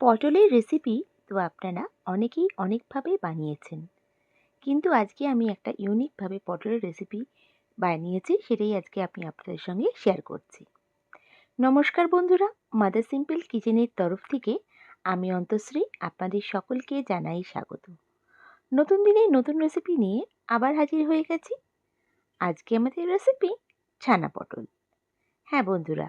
পটলের রেসিপি তো আপনারা অনেকেই অনেকভাবে বানিয়েছেন। কিন্তু আজকে আমি একটা ইউনিকভাবে পটলের রেসিপি বানিয়েছি, সেটাই আজকে আমি আপনাদের সঙ্গে শেয়ার করছি। নমস্কার বন্ধুরা মাদার সিম্পল কিচেনের তরফ থেকে আমি অন্তশ্রী আপনাদের সকলকে জানাই স্বাগত। নতুন দিনে নতুন রেসিপি নিয়ে আবার হাজির হয়ে গেছি। আজকে আমাদের রেসিপি ছানা পটল। হ্যাঁ বন্ধুরা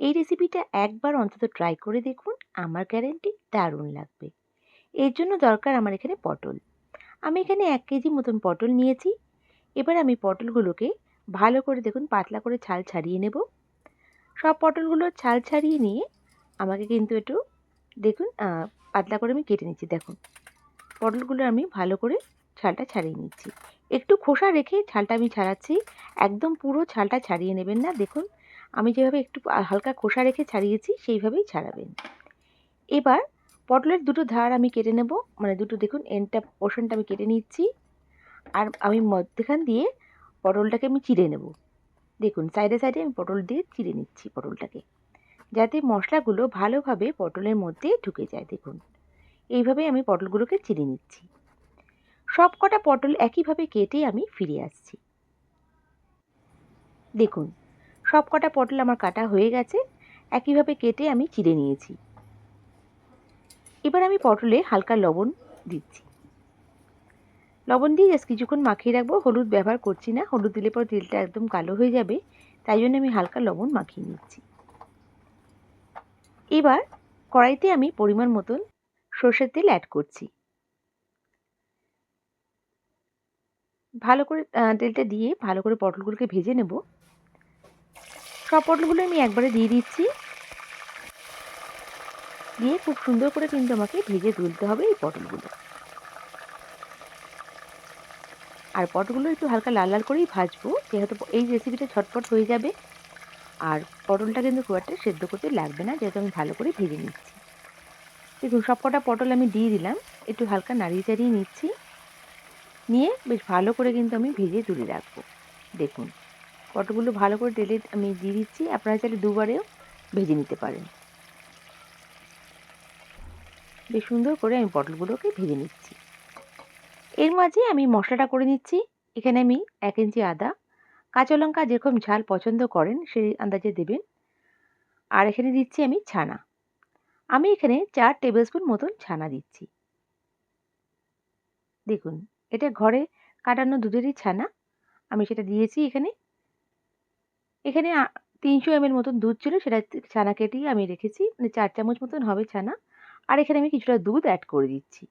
এই রেসিপিটা একবার অন্তত ট্রাই করে দেখুন, আমার গ্যারেন্টি দারুণ লাগবে। এর জন্য দরকার আমার এখানে পটল। আমি এখানে এক কেজি মতন পটল নিয়েছি। এবার আমি পটলগুলোকে ভালো করে দেখুন, পাতলা করে ছাল ছাড়িয়ে নেব। সব পটলগুলো ছাল ছাড়িয়ে নিয়ে আমাকে কিন্তু একটু দেখুন পাতলা করে আমি কেটে নিচ্ছি। দেখুন, পটলগুলো আমি ভালো করে ছালটা ছাড়িয়ে নিচ্ছি। একটু খোসা রেখে ছালটা আমি ছাড়াচ্ছি। একদম পুরো ছালটা ছাড়িয়ে নেবেন না। দেখুন আমি যেভাবে একটু হালকা খোসা রেখে ছাড়িয়েছি, সেইভাবেই ছাড়াবেন। এবার পটলের দুটো ধার আমি কেটে নেব। মানে দুটো দেখুন এনটা পোর্শনটা আমি কেটে নিচ্ছি। আর আমি মধ্যেখান দিয়ে পটলটাকে আমি চিড়ে নেব। দেখুন, সাইডে সাইডে আমি পটল দিয়ে চিড়ে নিচ্ছি পটলটাকে। যাতে মশলাগুলো ভালোভাবে পটলের মধ্যে ঢুকে যায়, দেখুন। এইভাবে আমি পটলগুলোকে চিড়ে নিচ্ছি। সব কটা পটল একইভাবে কেটে আমি ফিরে আসছি। দেখুন সব কটা পটল আমার কাটা হয়ে গেছে। একইভাবে কেটে আমি চিড়ে নিয়েছি। এবার আমি পটলে হালকা লবণ দিচ্ছি। লবণ দিয়ে জাস্ট কিছুক্ষণ মাখিয়ে রাখব। হলুদ ব্যবহার করছি না। হলুদ দিলে পর তেলটা একদম কালো হয়ে যাবে। তাই জন্য আমি হালকা লবণ মাখিয়ে নিচ্ছি। এবার কড়াইতে আমি পরিমাণ মতন সর্ষের তেল অ্যাড করছি। ভালো করে তেলটা দিয়ে ভালো করে পটলগুলোকে ভেজে নেব। সব পটলগুলো আমি একবারে দিয়ে দিচ্ছি। দিয়ে খুব সুন্দর করে কিন্তু আমাকে ভেজে তুলতে হবে এই পটলগুলো। আর পটলগুলো একটু হালকা লাল লাল করেই ভাজবো, যেহেতু এই রেসিপিটা ছটপট হয়ে যাবে। আর পটলটা কিন্তু খুব একটা সেদ্ধ করতে লাগবে না, যেহেতু আমি ভালো করে ভেজে নিচ্ছি। দেখুন সব কটা পটল আমি দিয়ে দিলাম, একটু হালকা নাড়িয়ে চাড়িয়ে নিচ্ছি। নিয়ে বেশ ভালো করে কিন্তু আমি ভেজে তুলে রাখব। দেখুন পটলগুলো ভালো করে তেলে আমি দিয়ে দিচ্ছি। আপনারা চাইলে দুবারেও ভেজে নিতে পারেন। বেশ সুন্দর করে আমি পটলগুলোকে ভেজে নিচ্ছি। এর মাঝে আমি মশলাটা করে নিচ্ছি। এখানে আমি এক ইঞ্চি আদা, কাঁচা লঙ্কা যেরকম ঝাল পছন্দ করেন সেই আন্দাজে দেবেন। আর এখানে দিচ্ছি আমি ছানা। আমি এখানে চার টেবিল স্পুন মতন ছানা দিচ্ছি। দেখুন, এটা ঘরে কাটানো দুধেরই ছানা। আমি সেটা দিয়েছি এখানে এখানে তিনশো এমএল মতন দুধ ছিল, সেটা ছানা কেটেই আমি রেখেছি মানে চার চামচ মতন হবে ছানা আর এখানে আমি কিছুটা দুধ অ্যাড করে দিচ্ছি।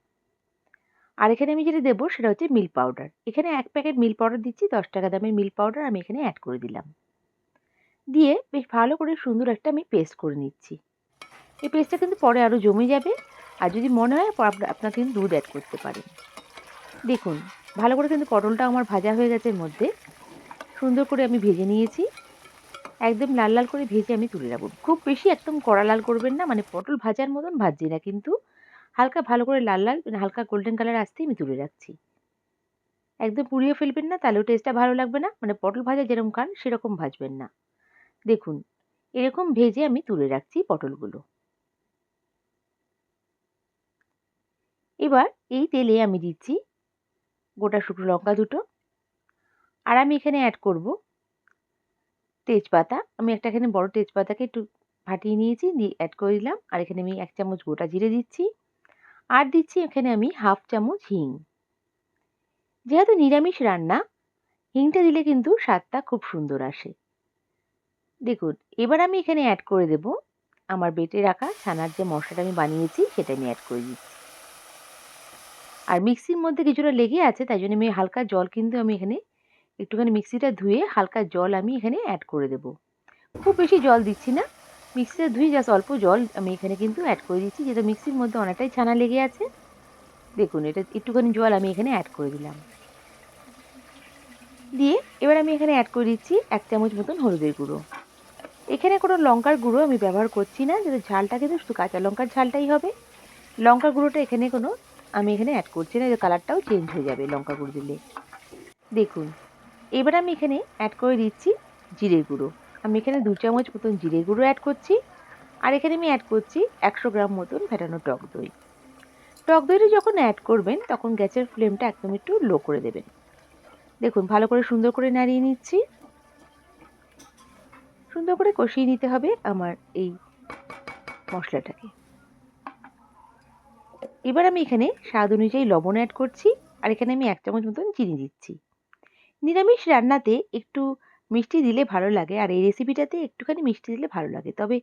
আর এখানে আমি যেটা দেবো, সেটা হচ্ছে মিল্ক পাউডার এখানে এক প্যাকেট মিল্ক পাউডার দিচ্ছি, দশ টাকা দামের মিল্ক পাউডার আমি এখানে অ্যাড করে দিলাম। দিয়ে বেশ ভালো করে সুন্দর একটা আমি পেস্ট করে নিচ্ছি। এই পেস্টটা কিন্তু পরে আরও জমে যাবে। আর যদি মনে হয় আপনার কিন্তু দুধ অ্যাড করতে পারেন। দেখুন, ভালো করে কিন্তু পটলটা আমার ভাজা হয়ে গেছে এর মধ্যে। সুন্দর করে আমি ভেজে নিয়েছি। একদম লাল লাল করে ভেজে আমি তুলে রাখব খুব বেশি একদম কড়া লাল করবেন না মানে পটল ভাজার মতন ভাজছি না, কিন্তু হালকা ভালো করে লাল লাল মানে হালকা গোল্ডেন কালার আসতেই আমি তুলে রাখছি। একদম পুড়িয়ে ফেলবেন না, তাহলেও টেস্টটা ভালো লাগবে না মানে পটল ভাজা যেরকম খান, সেরকম ভাজবেন না। দেখুন, এরকম ভেজে আমি তুলে রাখছি পটলগুলো। এবার এই তেলে আমি দিচ্ছি গোটা শুকনো লঙ্কা দুটো। আর আমি এখানে অ্যাড করব তেজপাতা। আমি একটা এখানে বড় তেজপাতাকে একটু ফাটিয়ে নিয়েছি দিয়ে অ্যাড করে দিলাম। আর এখানে আমি এক চামচ গোটা জিরে দিচ্ছি। আর দিচ্ছি এখানে আমি হাফ চামচ হিং। যেহেতু নিরামিষ রান্না, হিংটা দিলে কিন্তু স্বাদটা খুব সুন্দর আসে। দেখুন, এবার আমি এখানে অ্যাড করে দেব আমার বেটে রাখা ছানার যে মশলাটা আমি বানিয়েছি, সেটা আমি অ্যাড করে দিচ্ছি। আর মিক্সির মধ্যে কিছুটা লেগে আছে, তাই জন্য আমি হালকা জল কিন্তু আমি এখানে একটুখানি মিক্সিটা ধুয়ে হালকা জল আমি এখানে অ্যাড করে দেব। খুব বেশি জল দিচ্ছি না। মিক্সিটা ধুয়ে জাস্ট অল্প জল আমি এখানে কিন্তু অ্যাড করে দিচ্ছি, যেহেতু মিক্সির মধ্যে অনেকটাই ছানা লেগে আছে। দেখুন, এটা একটুখানি জল আমি এখানে অ্যাড করে দিলাম। দিয়ে এবার আমি এখানে অ্যাড করে দিচ্ছি এক চামচ মতন হলুদের গুঁড়ো। এখানে কোনো লঙ্কার গুঁড়ো আমি ব্যবহার করছি না, যেহেতু ঝালটা কিন্তু শুধু কাঁচা লঙ্কার ঝালটাই হবে। লঙ্কার গুঁড়োটা এখানে কোনো আমি এখানে অ্যাড করছি না কালারটাও চেঞ্জ হয়ে যাবে লঙ্কা গুঁড়ো দিলে। দেখুন এবার আমি এখানে অ্যাড করে দিচ্ছি জিরে গুঁড়ো। আমি এখানে দু চামচ মতন জিরে গুঁড়ো অ্যাড করছি। আর এখানে আমি অ্যাড করছি একশো গ্রাম মতন ফেটানো টক দই। টক দইটা যখন অ্যাড করবেন, তখন গ্যাসের ফ্লেমটা একদম একটু লো করে দেবেন। দেখুন, ভালো করে সুন্দর করে নাড়িয়ে নিচ্ছি। সুন্দর করে কষিয়ে নিতে হবে আমার এই মশলাটাকে। এবার আমি এখানে স্বাদ অনুযায়ী লবণ অ্যাড করছি। আর এখানে আমি এক চামচ মতন চিনি দিচ্ছি। নিরামিষ রান্নাতে একটু মিষ্টি দিলে ভালো লাগে, আর এই রেসিপিটাতে একটুখানি মিষ্টি দিলে ভালো লাগে। তবে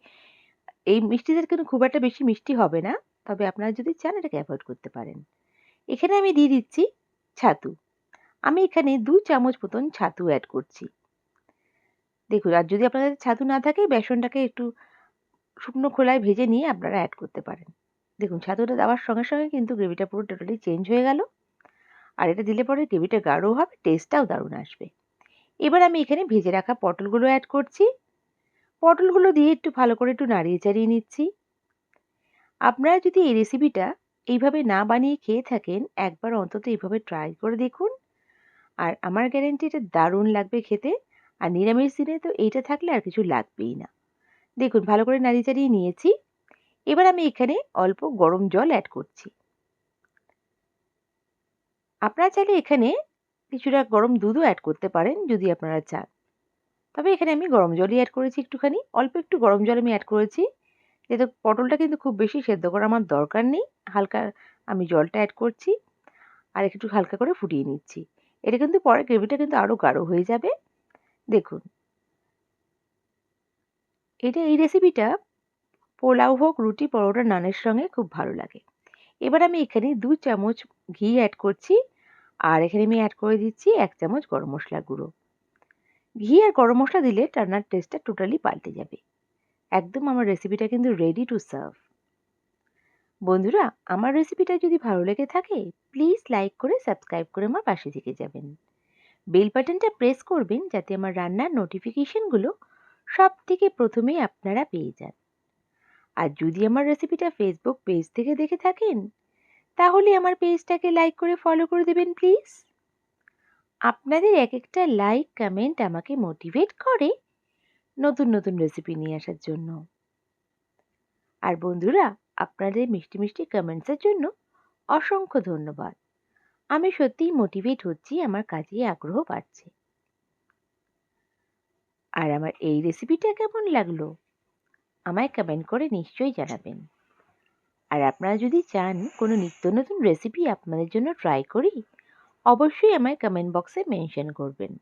এই মিষ্টিদের কিন্তু খুব একটা বেশি মিষ্টি হবে না, তবে আপনারা যদি চান এটাকে অ্যাভয়েড করতে পারেন। এখানে আমি দিয়ে দিচ্ছি ছাতু। আমি এখানে দু চামচ মতন ছাতু অ্যাড করছি। দেখুন, আর যদি আপনাদের ছাতু না থাকে, বেসনটাকে একটু শুকনো খোলায় ভেজে নিয়ে আপনারা অ্যাড করতে পারেন। দেখুন, ছাতুটা দেওয়ার সঙ্গে সঙ্গে কিন্তু গ্রেভিটা পুরো টোটালি চেঞ্জ হয়ে গেল। আর এটা দিলে পরে গ্রেভিটা গাঢ় হবে টেস্টটাও দারুণ আসবে। এবার আমি এখানে ভেজে রাখা পটলগুলো অ্যাড করছি। পটলগুলো দিয়ে একটু ভালো করে একটু নাড়িয়ে চাড়িয়ে নিচ্ছি। আপনারা যদি এই রেসিপিটা এইভাবে না বানিয়ে খেয়ে থাকেন, একবার অন্তত এইভাবে ট্রাই করে দেখুন। আর আমার গ্যারেন্টি এটা দারুণ লাগবে খেতে। আর নিরামিষ দিনে তো এইটা থাকলে আর কিছু লাগবেই না। দেখুন, ভালো করে নাড়িয়ে চাড়িয়ে নিয়েছি। এবার আমি এখানে অল্প গরম জল অ্যাড করছি। আপনারা চাইলে এখানে কিছুটা গরম দুধও অ্যাড করতে পারেন যদি আপনারা চান। তবে এখানে আমি গরম জলই অ্যাড করেছি একটুখানি। অল্প একটু গরম জল আমি অ্যাড করেছি। যেহেতু পটলটা কিন্তু খুব বেশি সেদ্ধ করা আমার দরকার নেই। হালকা আমি জলটা অ্যাড করছি আর একটু হালকা করে ফুটিয়ে নিচ্ছি। এটা কিন্তু পরে গ্রেভিটা কিন্তু আরও গাঢ় হয়ে যাবে। দেখুন। এটা এই রেসিপিটা পোলাও হোক, রুটি, পরোটা, নানের সঙ্গে খুব ভালো লাগে। এবার আমি এখানে দু চামচ ঘি অ্যাড করছি। আর এখানে আমি অ্যাড করে দিচ্ছি এক চামচ গরম মশলা গুঁড়ো। ঘি আর গরম মশলা দিলে রান্নার টেস্টটা টোটালি পাল্টে যাবে। একদম আমার রেসিপিটা কিন্তু রেডি টু সার্ভ বন্ধুরা, আমার রেসিপিটা যদি ভালো লেগে থাকে প্লিজ লাইক করে সাবস্ক্রাইব করে আমার পাশে থেকে যাবেন। বেল বাটনটা প্রেস করবেন যাতে আমার রান্নার নোটিফিকেশনগুলো সব থেকে প্রথমেই আপনারা পেয়ে যান। আর যদি আমার রেসিপিটা ফেসবুক পেজ থেকে দেখে থাকেন তাহলে আমার পেজটাকে লাইক করে ফলো করে দেবেন প্লিজ আপনাদের এক একটা লাইক কমেন্ট আমাকে মোটিভেট করে নতুন নতুন রেসিপি নিয়ে আসার জন্য। আর বন্ধুরা, আপনাদের মিষ্টি মিষ্টি কমেন্টসের জন্য অসংখ্য ধন্যবাদ। আমি সত্যিই মোটিভেট হচ্ছি, আমার কাজে আগ্রহ বাড়ছে। আর আমার এই রেসিপিটা কেমন লাগল? আমায় কমেন্ট করে নিশ্চয়ই জানাবেন। আর আপনারা যদি চান কোনো নিত্য নতুন রেসিপি আপনাদের জন্য ট্রাই করি, অবশ্যই আমায় কমেন্ট বক্সে মেনশন করবেন।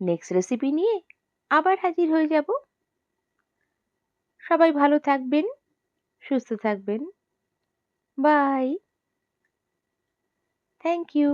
নেক্সট রেসিপি নিয়ে আবার হাজির হয়ে যাব। সবাই ভালো থাকবেন, সুস্থ থাকবেন। Bye thank you